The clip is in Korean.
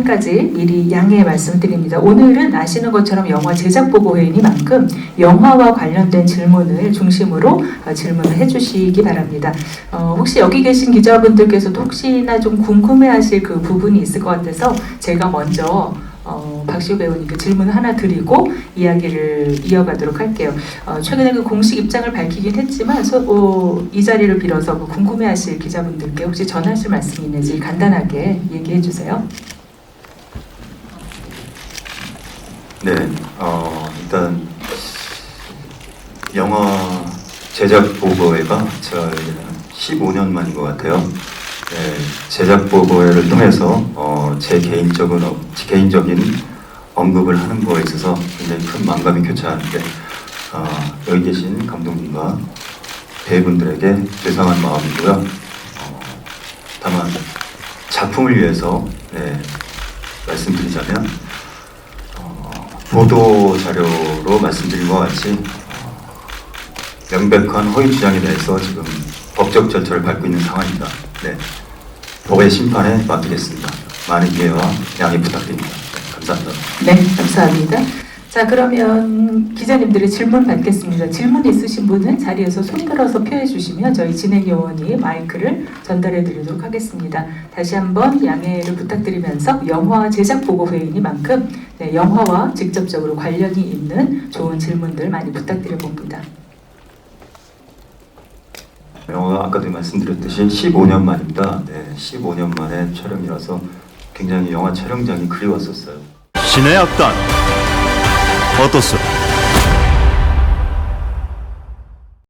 한 가지 미리 양해 말씀드립니다. 오늘은 아시는 것처럼 영화 제작 보고 회의니만큼 영화와 관련된 질문을 중심으로 어, 질문을 해주시기 바랍니다. 어, 혹시 여기 계신 기자분들께서도 혹시나 좀 궁금해하실 그 부분이 있을 것 같아서 제가 먼저 어, 박시우 배우님께 질문 하나 드리고 이야기를 이어가도록 할게요. 어, 최근에 그 공식 입장을 밝히긴 했지만 소- 어, 이 자리를 빌어서 그 궁금해하실 기자분들께 혹시 전하실 말씀이 있는지 간단하게 얘기해 주세요. 네, 어, 일단 영화 제작 보고회가 제가 알기로는 15년 만인 것 같아요. 네, 제작 보고회를 통해서 어, 제 개인적인 어, 개인적인 언급을 하는 거에 있어서 굉장히 큰 만감이 교차하는데 어, 여기 계신 감독님과 배우분들에게 죄송한 마음이고요. 어, 다만 작품을 위해서 네, 말씀드리자면 어, 보도 자료로 말씀드린 것 같이 어, 명백한 허위 주장에 대해서 지금 법적 절차를 밟고 있는 상황입니다. 네, 법의 심판에 맡기겠습니다. 많은 이해와 양해 부탁드립니다. 네, 감사합니다. 네, 감사합니다. 자, 그러면 기자님들의 질문 받겠습니다. 질문 있으신 분은 자리에서 손 들어서 표해 주시면 저희 진행 요원이 마이크를 전달해 드리도록 하겠습니다. 다시 한번 양해를 부탁드리면서 영화 제작 보고 회의니만큼 네, 영화와 직접적으로 관련이 있는 좋은 질문들 많이 부탁드려 봅니다. 영화가 아까도 말씀드렸듯이 15년 만입니다. 네, 15년 만에 촬영이라서 굉장히 영화 촬영장이 그리웠었어요. 신의 악단 Faltou o.